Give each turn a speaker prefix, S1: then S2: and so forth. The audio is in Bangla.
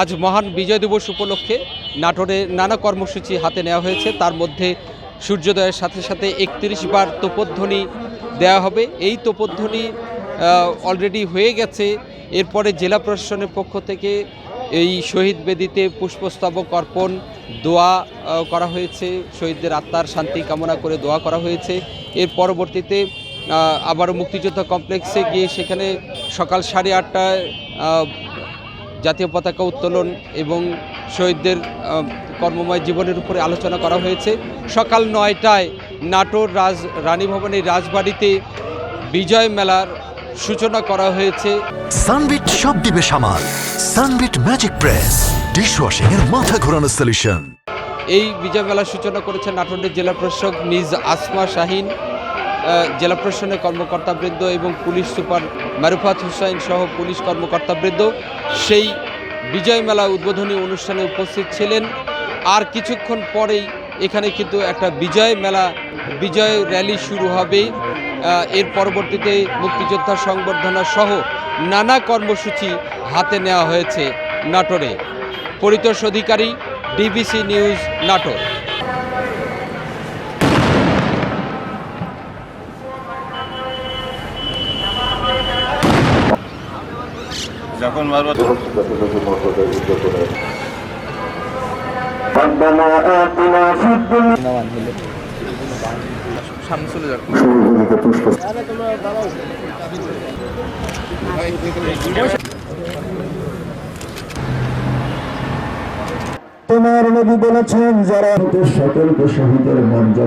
S1: আজ মহান বিজয় দিবস উপলক্ষে নাটোরে নানা কর্মসূচি হাতে নেওয়া হয়েছে। তার মধ্যে সূর্যোদয়ের সাথে সাথে একত্রিশ বার তোপধ্বনি দেওয়া হবে। এই তোপধ্বনি অলরেডি হয়ে গেছে। এরপরে জেলা প্রশাসনের পক্ষ থেকে এই শহীদ বেদিতে পুষ্পস্তবক অর্পণ দোয়া করা হয়েছে। শহীদদের আত্মার শান্তি কামনা করে দোয়া করা হয়েছে। এর পরবর্তীতে আহ, আবারও মুক্তিযোদ্ধা কমপ্লেক্সে গিয়ে সেখানে সকাল সাড়ে আটটায় জাতীয় পতাকা উত্তোলন এবং শহীদদের কর্মময় জীবনের উপরে আলোচনা করা হয়েছে। সকাল নয়টায় নাটোর রাজ রানী ভবনের রাজবাড়িতে বিজয় মেলার সূচনা করা হয়েছে।
S2: সানবিট সব দিবে সামাল। সানবিট ম্যাজিক প্রেস ডিশওয়াশিং এর মাথা ঘোরানো সলিউশন
S1: এই বিজয় মেলার সূচনা করেছেন নাটোরের জেলা প্রশাসক মিজ আসমা শাহিন। জেলা প্রশাসনের কর্মকর্তাবৃন্দ এবং পুলিশ সুপার মারুফাত হুসাইন সহ পুলিশ কর্মকর্তাবৃন্দ সেই বিজয় মেলা উদ্বোধনী অনুষ্ঠানে উপস্থিত ছিলেন। আর কিছুক্ষণ পরেই এখানে কিন্তু একটা বিজয় মেলা, বিজয় র্যালি শুরু হবে। এর পরবর্তীতে মুক্তিযোদ্ধা সংবর্ধনা সহ নানা কর্মসূচি হাতে নেওয়া হয়েছে নাটোরে। Paritosh Adhikari, DBC news Natore.
S3: যখন বারবার
S4: তোমার নবী বলেছেন যারা সকলকে শহীদের মর্যাদা